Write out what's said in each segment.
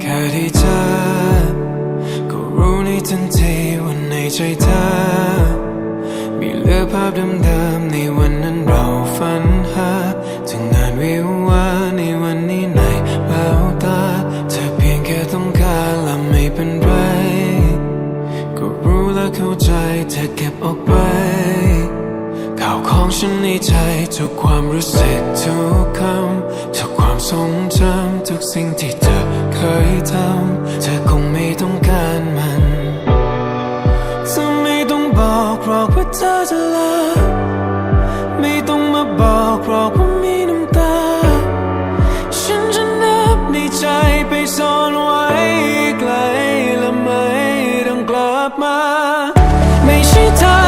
แค่ที่เจอก็รู้ในทันทีว่าในใจเธอ มีเหลือภาพเดิมๆในวันนั้นเราฝันหาถึงงานวิวาในวันนี้ในเแวาตาเธอเพียงแค่ต้องการและไม่เป็นไร ก็รู้และเข้าใจเธอเก็บออกไป ของฉันในใจทุกความรู้สึกทุกคำทุกความทรงจำทุกสิ่งที่เธอเคยทำเธอคงไม่ต้องการมันเธอไม่ต้องบอกหรอกว่าเธอจะลาไม่ต้องมาบอกหรอกว่ามีน้ำตา ฉันจะนับในใจไปซ่อนไว้ไกลและไม่ต้องกลับมา ไม่ใช่เธอ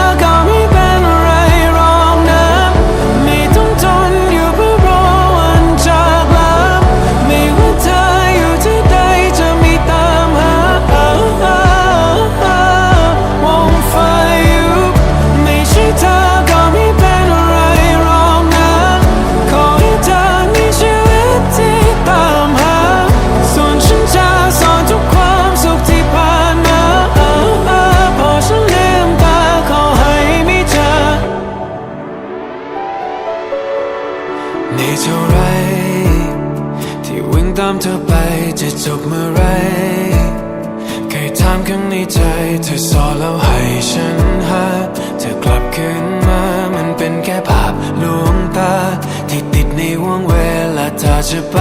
ตามเธอไปจะจบเมื่อไรเคยถามข้างในใจเธอสอนแล้วให้ฉันหาเธอกลับคืนมามันเป็นแค่ภาพลวงตา ที่ติดในวงเวลาเธอจะไป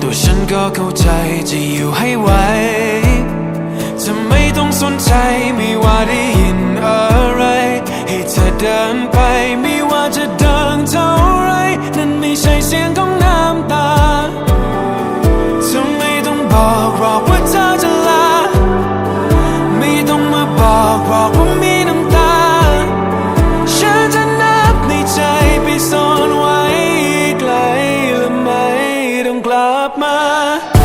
ตัวฉันก็เข้าใจจะอยู่ให้ไหวจะไม่ต้องสนใจไม่ว่าได้ยินอะไร ให้เธอเดินไปไม่ว่าจะดังเท่าไร นั่นไม่ใช่เสียงของ up my